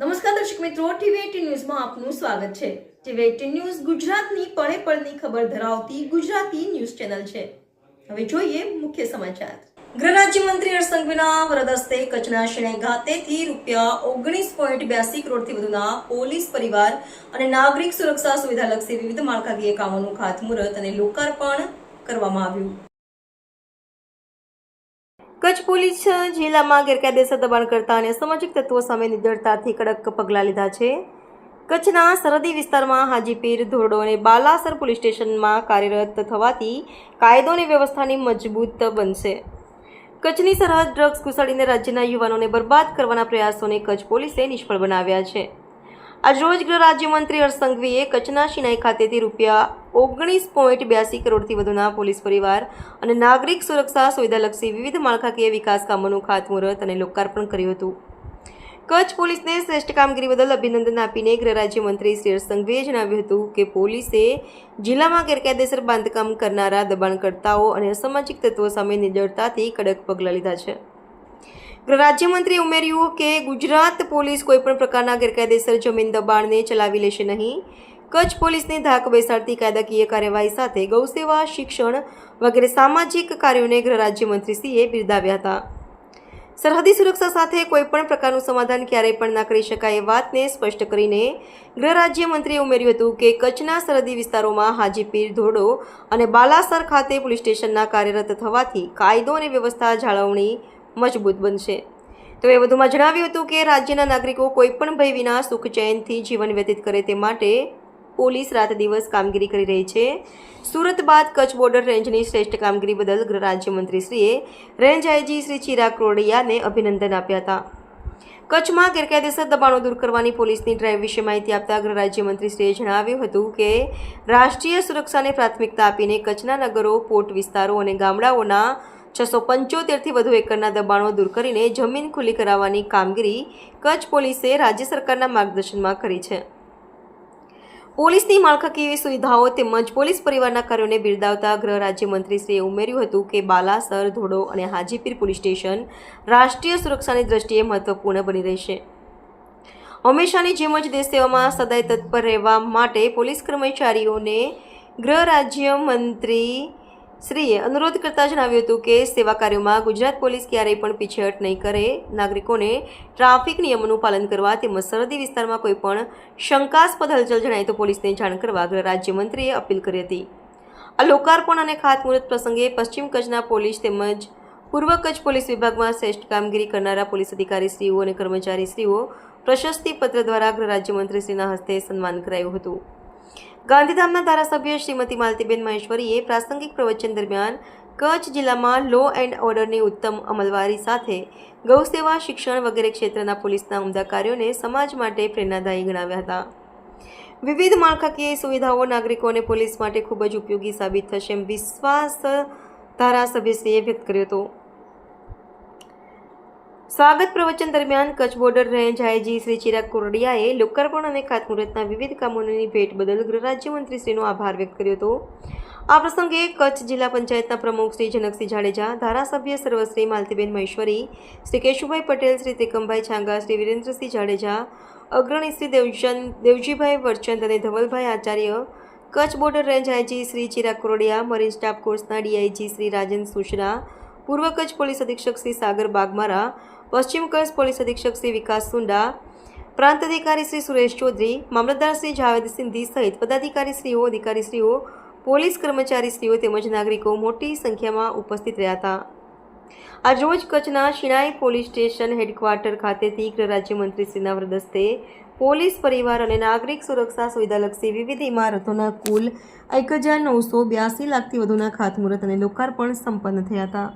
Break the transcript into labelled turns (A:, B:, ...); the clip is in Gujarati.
A: નમસ્કાર દર્શક મિત્રો, ટીવી ન્યૂઝમાં આપનું સ્વાગત છે. ટીવી એટીન ન્યૂઝ ગુજરાતની પળે પળની ખબર ધરાવતી ગુજરાતી ન્યૂઝ ચેનલ છે. હવે જોઈએ મુખ્ય સમાચાર. ગૃહ રાજ્યમંત્રી હર્ષ સંઘવીના વરદ હસ્તે કચ્છના શેણાઈ ખાતેથી રૂપિયા ઓગણીસ પોઈન્ટ બ્યાસી કરોડથી વધુના પોલીસ પરિવાર અને નાગરિક સુરક્ષા સુવિધાલક્ષી વિવિધ માળખાકીય કામોનું ખાતમુહૂર્ત અને લોકાર્પણ કરવામાં આવ્યું. કચ્છ પોલીસ જિલ્લામાં ગેરકાયદેસર દબાણ કરતા અને સામાજિક તત્વો સામે નિડરતાથી કડક પગલાં લીધા છે. કચ્છના સરહદી વિસ્તારમાં હાજીપીર, ધોરડો અને બાલાસર પોલીસ સ્ટેશનમાં કાર્યરત થવાથી કાયદો અને વ્યવસ્થાની મજબૂત બનશે. કચ્છની સરહદ ડ્રગ્સ ઘુસાડીને રાજ્યના યુવાનોને બરબાદ કરવાના પ્રયાસોને કચ્છ પોલીસે નિષ્ફળ બનાવ્યા છે. આજરોજ ગૃહ રાજ્યમંત્રી હર્ષ કચ્છના શિનાઈ ખાતેથી રૂપિયા ઓગણીસ પોઈન્ટ બ્યાસી કરોડથી વધુના પોલીસ પરિવાર અને નાગરિક સુરક્ષા સુવિધાલક્ષી વિવિધ માળખાકીય વિકાસ કામોનું ખાતમુહૂર્ત અને લોકાર્પણ કર્યું હતું. કચ્છ પોલીસને શ્રેષ્ઠ કામગીરી બદલ અભિનંદન આપીને ગૃહ રાજ્યમંત્રી શ્રી સંઘવીએ જણાવ્યું હતું કે પોલીસે જિલ્લામાં ગેરકાયદેસર બાંધકામ કરનારા દબાણકર્તાઓ અને અસામાજિક તત્વો સામે નિડરતાથી કડક પગલાં લીધા છે. રાજ્યમંત્રીએ ઉમેર્યું કે ગુજરાત પોલીસ કોઈપણ પ્રકારના ગેરકાયદેસર જમીન દબાણને ચલાવી લેશે નહીં. કચ્છ પોલીસની ધાક બેસાડતી કાયદાકીય કાર્યવાહી સાથે ગૌસેવા શિક્ષણ વગેરે સામાજિક કાર્યોને ગૃહ રાજ્યમંત્રીશ્રીએ બિરદાવ્યા હતા. સરહદી સુરક્ષા સાથે કોઈપણ પ્રકારનું સમાધાન ક્યારેય પણ ના કરી શકાય એ વાતને સ્પષ્ટ કરીને ગૃહ રાજ્યમંત્રીએ ઉમેર્યું હતું કે કચ્છના સરહદી વિસ્તારોમાં હાજીપીર ધોરડો અને બાલાસર ખાતે પોલીસ સ્ટેશનના કાર્યરત થવાથી કાયદો અને વ્યવસ્થા જાળવણી મજબૂત બનશે. તો એ વધુમાં જણાવ્યું હતું કે રાજ્યના નાગરિકો કોઈપણ ભય વિના સુખ ચેનથી જીવન વ્યતીત કરે તે માટે પોલીસ રાત દિવસ કામગીરી કરી રહી છે. સુરત બાદ કચ્છ બોર્ડર રેન્જની શ્રેષ્ઠ કામગીરી બદલ ગૃહ રાજ્યમંત્રીશ્રીએ રેન્જ આઈજી શ્રી ચિરાગ રોડિયાને અભિનંદન આપ્યા હતા. કચ્છમાં ગેરકાયદેસર દબાણો દૂર કરવાની પોલીસની ડ્રાઈવ વિશે માહિતી આપતા ગૃહ રાજ્યમંત્રીશ્રીએ જણાવ્યું હતું કે, રાષ્ટ્રીય સુરક્ષાને પ્રાથમિકતા આપીને કચ્છના નગરો, પોર્ટ વિસ્તારો અને ગામડાઓના છસો પંચોતેરથી વધુ એકરના દબાણો દૂર કરીને જમીન ખુલ્લી કરાવવાની કામગીરી કચ્છ પોલીસે રાજ્ય સરકારના માર્ગદર્શનમાં કરી છે. પોલીસની માળખાકીય સુવિધાઓ તેમજ પોલીસ પરિવારના કાર્યોને બિરદાવતા ગૃહ રાજ્યમંત્રીશ્રીએ ઉમેર્યું હતું કે બાલાસર, ધોડો અને હાજીપીર પોલીસ સ્ટેશન રાષ્ટ્રીય સુરક્ષાની દ્રષ્ટિએ મહત્વપૂર્ણ બની રહેશે. હંમેશાની જેમ જ દેશ સેવામાં સદાય તત્પર રહેવા માટે પોલીસ કર્મચારીઓને ગૃહ રાજ્યમંત્રી શ્રીએ અનુરોધ કરતા જણાવ્યું હતું કે સેવા કાર્યોમાં ગુજરાત પોલીસ ક્યારેય પણ પીછેહટ નહીં કરે. નાગરિકોને ટ્રાફિક નિયમોનું પાલન કરવા તેમજ સરહદી વિસ્તારમાં કોઈ પણ શંકાસ્પદ હલચલ જણાય તો પોલીસને જાણ કરવા ગૃહ રાજ્યમંત્રીએ અપીલ કરી હતી. આ લોકાર્પણ અને ખાતમુહૂર્ત પ્રસંગે પશ્ચિમ કચ્છના પોલીસ તેમજ પૂર્વ કચ્છ પોલીસ વિભાગમાં શ્રેષ્ઠ કામગીરી કરનારા પોલીસ અધિકારીશ્રીઓ અને કર્મચારીશ્રીઓ પ્રશસ્તિ પત્ર દ્વારા ગૃહ રાજ્યમંત્રીશ્રીના હસ્તે સન્માન કરાયું હતું. ગાંધીધામના ધારાસભ્ય શ્રીમતી માલતીબેન મહેશ્વરીએ પ્રાસંગિક પ્રવચન દરમિયાન કચ્છ જિલ્લામાં લો એન્ડ ઓર્ડરની ઉત્તમ અમલવારી સાથે ગૌસેવા શિક્ષણ વગેરે ક્ષેત્રના પોલીસના ઉમદા કાર્યોને સમાજ માટે પ્રેરણાદાયી ગણાવ્યા હતા. વિવિધ માળખાકીય સુવિધાઓ નાગરિકો અને પોલીસ માટે ખૂબ જ ઉપયોગી સાબિત થશે એમ વિશ્વાસ ધારાસભ્યશ્રીએ વ્યક્ત કર્યો હતો. સ્વાગત પ્રવચન દરમિયાન Kutch border range IG Shri Chirag કોરડિયાએ લોકાર્પણ અને ખાતમુહૂર્તના વિવિધ કામોની ભેટ બદલ ગૃહ રાજ્યમંત્રીશ્રીનો આભાર વ્યક્ત કર્યો હતો. આ પ્રસંગે કચ્છ જિલ્લા પંચાયતના પ્રમુખ શ્રી જનકસિંહ જાડેજા, ધારાસભ્ય સર્વશ્રી માલતીબેન મહેશ્વરી, શ્રી કેશુભાઈ પટેલ, શ્રી ત્રિકમભાઈ છાંગા, શ્રી વિરેન્દ્રસિંહ જાડેજા, અગ્રણી શ્રી દેવચંદ દેવજીભાઈ વરચંદ અને Dhavalbhai Acharya, Kutch border range IG Shri Chirag Koradia, marine staff કોર્સના ડીઆઈજી શ્રી રાજન સુશરા, પૂર્વ કચ્છ પોલીસ અધિક્ષક શ્રી સાગર બાગમારા પશ્ચિમ કચ્છ પોલીસ અધિક્ષક શ્રી વિકાસ સુંડા પ્રાંત અધિકારી શ્રી સુરેશ ચૌધરી, મામલતદાર શ્રી જાવેદ સિંધી સહિત પદાધિકારીશ્રીઓ, અધિકારીશ્રીઓ, પોલીસ કર્મચારીશ્રીઓ તેમજ નાગરિકો મોટી સંખ્યામાં ઉપસ્થિત રહ્યા હતા. આજરોજ કચ્છના શિણાઈ પોલીસ સ્ટેશન હેડક્વાર્ટર ખાતેથી ગૃહ રાજ્યમંત્રીશ્રીના વરદસ્તે પોલીસ પરિવાર અને નાગરિક સુરક્ષા સુવિધાલક્ષી વિવિધ ઇમારતોના કુલ એક હજાર નવસો બ્યાસી લાખથી વધુના ખાતમુહૂર્ત અને લોકાર્પણ સંપન્ન થયા હતા.